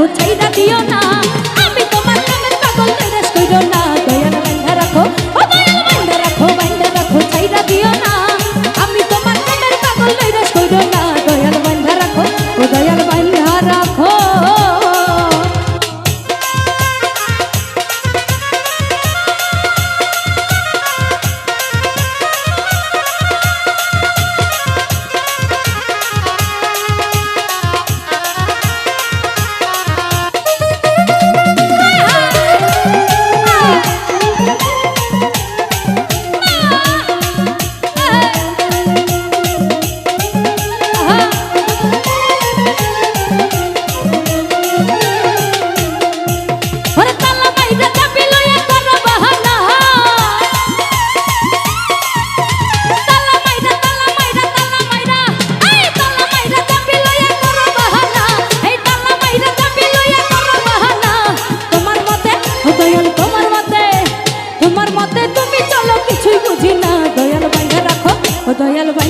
ও চাইদা দিও না।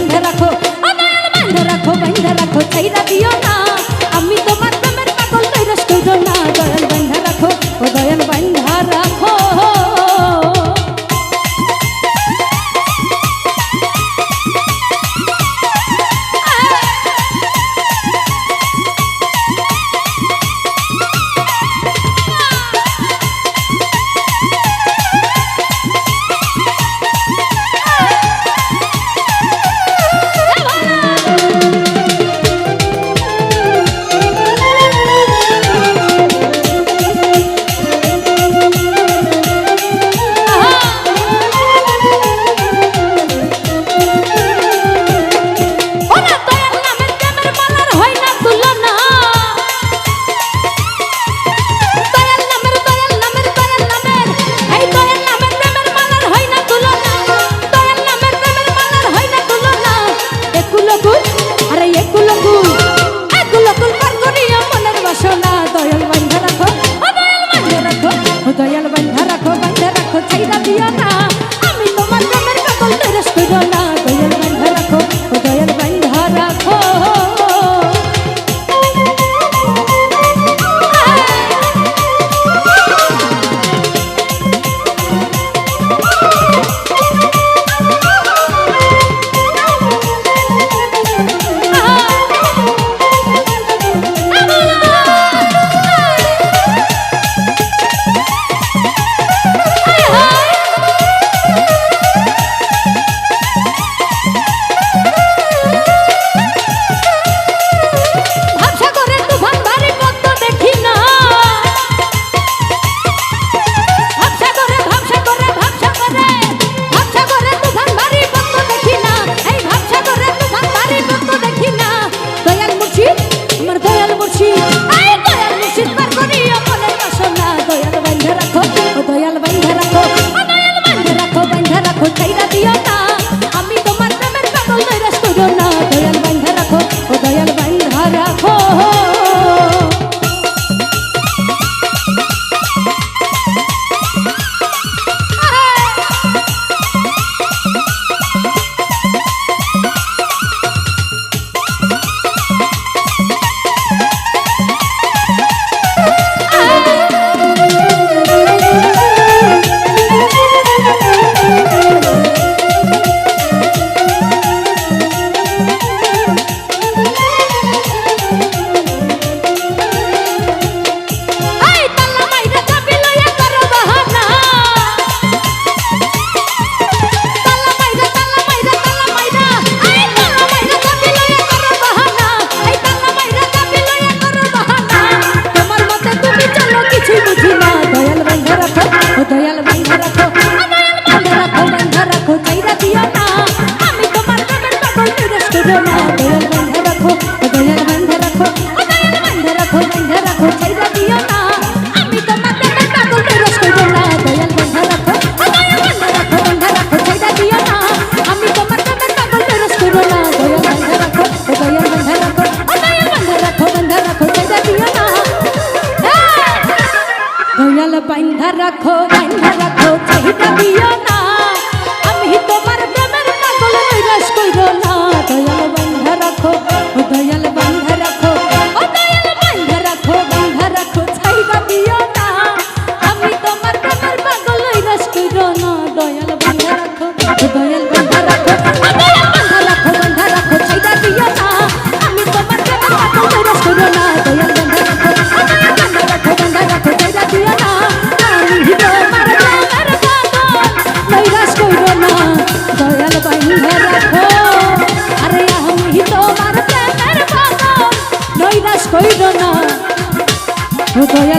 বান্ধে রাখো আমার বান্ধে রাখো বান্ধে রাখো ছাইরা দিও না। দিও না আমি তোমার প্রেমের পাগল নিরাশ করিও না দয়াল বন্ধে রাখো দয়াল বন্ধে রাখো দয়াল বন্ধে রাখো বন্ধে রাখো ছাইরা দিও না আমি তোমার প্রেমের পাগল নিরাশ করিও না দয়াল বন্ধে রাখো দয়াল বন্ধে রাখো বন্ধে রাখো ছাইরা দিও না আমি তোমার প্রেমের পাগল নিরাশ করিও না দয়াল বন্ধে রাখো দয়াল নিরাশ করো না দয়াল বন্ধা রাখো। দয়াল ও দয়াল ভাই